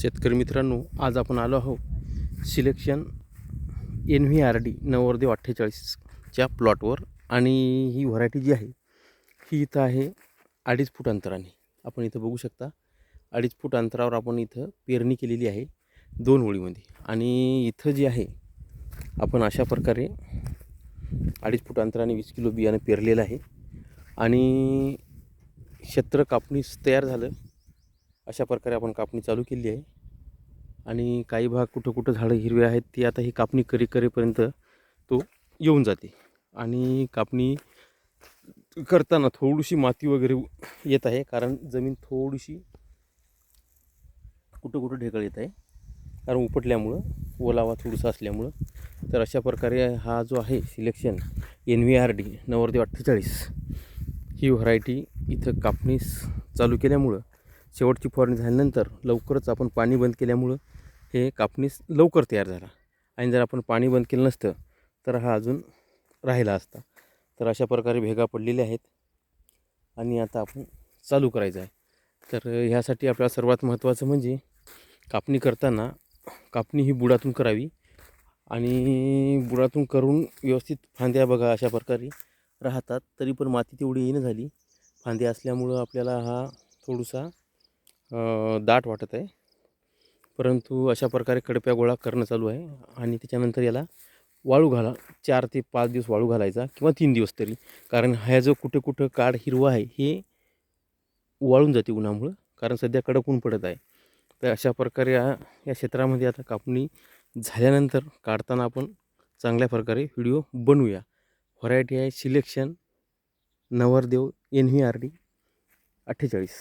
शेतकरी मित्रांनो आज आपण आलो आहोत selection N V R D नवरदेव अठ्ठेचाळीसच्या प्लॉटवर आणि ही व्हरायटी जी आहे ही इथं आहे अडीच फूट अंतराने. आपण इथं बघू शकता अडीच फूट अंतरावर आपण इथं पेरणी केलेली आहे दोन ओळीमध्ये आणि इथं जे आहे आपण अशा प्रकारे अडीच फूट अंतराने वीस किलो बियाणं पेरलेलं आहे. आणि क्षेत्र कापणीस तयार झालं. अशा प्रकारे आपण कापणी चालू केली आहे. आणि काही भाग कुठं कुठं झाडं हिरवे आहेत ती आता ही कापणी करी करेपर्यंत तो येऊन जाते. आणि कापणी करताना थोडीशी माती वगैरे येत आहे कारण जमीन थोडीशी कुठं कुठं ढेकळ येत आहे. कारण उपटल्यामुळं ओलावा थोडंसं असल्यामुळं. तर अशा प्रकारे हा जो आहे selection N V R D नवरदेव अठ्ठेचाळीस ही व्हरायटी इथं कापणीस चालू केल्यामुळं शेवटची फवारणी झाल्यानंतर लवकरच आपण पाणी बंद केल्यामुळं हे कापणीस लवकर तयार झाला. आणि जर आपण पाणी बंद केलं नसतं तर हा अजून राहिला असता. तर अशा प्रकारे भेगा पडलेल्या आहेत. आणि आता आपण चालू करायचं आहे. तर ह्यासाठी आपल्याला सर्वात महत्त्वाचं म्हणजे कापणी करताना कापणी ही बुडातून करावी. आणि बुडातून करून व्यवस्थित फांद्या बघा अशा प्रकारे राहतात तरी पण माती तेवढी येणं झाली. फांद्या असल्यामुळं आपल्याला हा थोडासा दाट वाटत आहे. परंतु अशा प्रकारे कडप्या गोळा करणं चालू आहे आणि त्याच्यानंतर याला वाळू घाला चार ते पाच दिवस वाळू घालायचा किंवा तीन दिवस तरी. कारण ह्या जो कुठं कुठं काड हिरवा आहे हे वाळून जाते उन्हामुळं. कारण सध्या कडक ऊन पडत आहे. तर अशा प्रकारे या या क्षेत्रामध्ये आता कापणी झाल्यानंतर काढताना आपण चांगल्या प्रकारे व्हिडिओ बनवूया. व्हरायटी आहे सिलेक्शन नवरदेव एन व्ही आर डी अठ्ठेचाळीस.